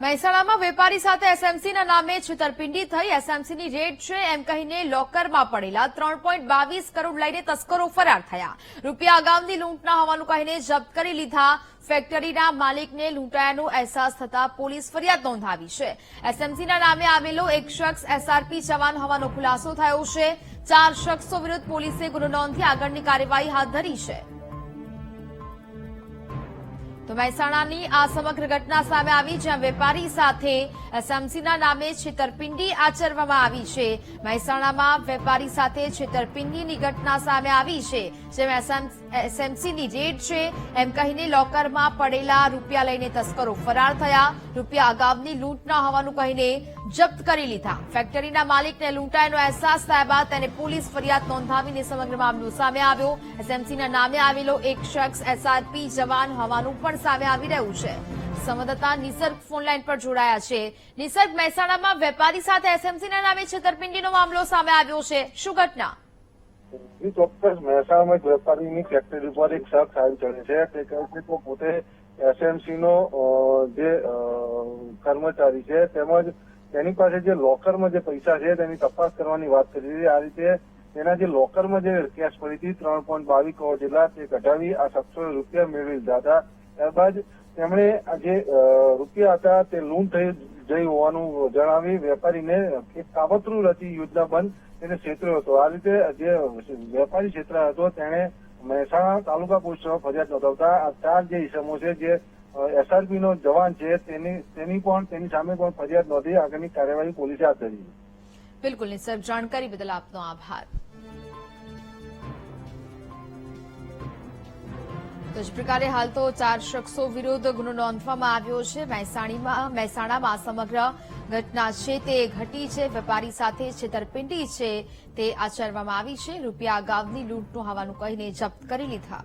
મહેસાણામાં વેપારી સાથે એસએમસીના નામે છેતરપિંડી થઈ. એસએમસીની રેડ છે એમ કહીને લોકરમાં પડેલા ત્રણ કરોડ લઈને તસ્કરો ફરાર થયા. રૂપિયા અગાઉની લૂંટના હોવાનું કહીને જપ્ત કરી લીધા. ફેક્ટરીના માલિકને લૂંટાયાનો અહેસાસ થતા પોલીસ ફરિયાદ નોંધાવી છે. એસએમસીના નામે આવેલો એક શખ્સ એસઆરપી જવાન હોવાનો ખુલાસો થયો છે. ચાર શખ્સો વિરુદ્ધ પોલીસે ગુનો નોંધી આગળની કાર્યવાહી હાથ ધરી છે. તો મહેસાણાની આ સમગ્ર ઘટના સામે આવી જ્યાં વેપારી સાથે એસએમસીના નામે છેતરપિંડી આચરવામાં આવી છે. મહેસાણામાં વેપારી સાથે છેતરપિંડીની ઘટના સામે આવી છે, જેમાં એસએમસીની રેડ છે. એમ કહીને લોકરમાં પડેલા રૂપિયા લઈને તસ્કરો ફરાર થયા. રૂપિયા અગાઉની લૂંટના હોવાનું કહીને જપ્ત કરી લીધા. ફેક્ટરીના માલિકને લૂંટાયનો અહેસાસ થયા બાદ તેને પોલીસ ફરિયાદ નોંધાવીને સમગ્ર મામલો સામે આવ્યો. એસએમસીના નામે આવેલો એક શખ્સ એસઆરપી જવાન હોવાનું પણ સામે આવી રહ્યું છે. સંવાદદાતા નિસર્ગ ફોનલાઈન પર જોડાયા છે. નિસર્ગ મહેસાણામાં વેપારી સાથે એસએમસીના નામે છેતરપિંડીનો મામલો સામે આવ્યો છે. શું ઘટના? ચોક્કસ. મહેસાણામાં એક વેપારીની ફેક્ટરી ઉપર એક શખ્સ આવી ચડે છે. તે કહે છે કે પોતે એસએમસી નો જે કર્મચારી છે, તેમજ તેની પાસે જે લોકરમાં જે પૈસા છે તેની તપાસ કરવાની વાત કરી હતી આ રીતે તેના જે લોકરમાં જે કેશ પડી હતી ત્રણ પોઈન્ટ બાવીસ કરોડ જેટલા, તે કઢાવી આ શખ્સોએ રૂપિયા મેળવી લીધા હતા. ત્યારબાદ તેમણે જે રૂપિયા હતા તે લૂંટ થઈ જઈ હોવાનું જણાવી વેપારીને એક કાવતરું રચી યોજના બંધ તેને છેતર્યો હતો. આ રીતે જે વેપારી ક્ષેત્ર હતો તેણે મહેસાણા તાલુકા પોલીસમાં ફરિયાદ નોંધાવતા આ ચાર જે ઇસમો છે જે એસઆરપી નો જવાન છે તેની તેની પણ, તેની સામે પણ ફરિયાદ નોંધી આગળની કાર્યવાહી પોલીસે હાથ ધરી બિલકુલ સર જાણકારી બદલ આપનો આભાર. તો જ પ્રકારે હાલ તો ચાર શખ્સો વિરુદ્ધ ગુનો નોંધવામાં આવ્યો છે. મહેસાણીમાં મહેસાણામાં સમગ્ર ઘટના છે તે ઘટી છે. વેપારી સાથે છેતરપિંડી છે તે આચરવામાં આવી છે. રૂપિયા અગાઉની લૂંટનું હોવાનું કહીને જપ્ત કરી લીધા.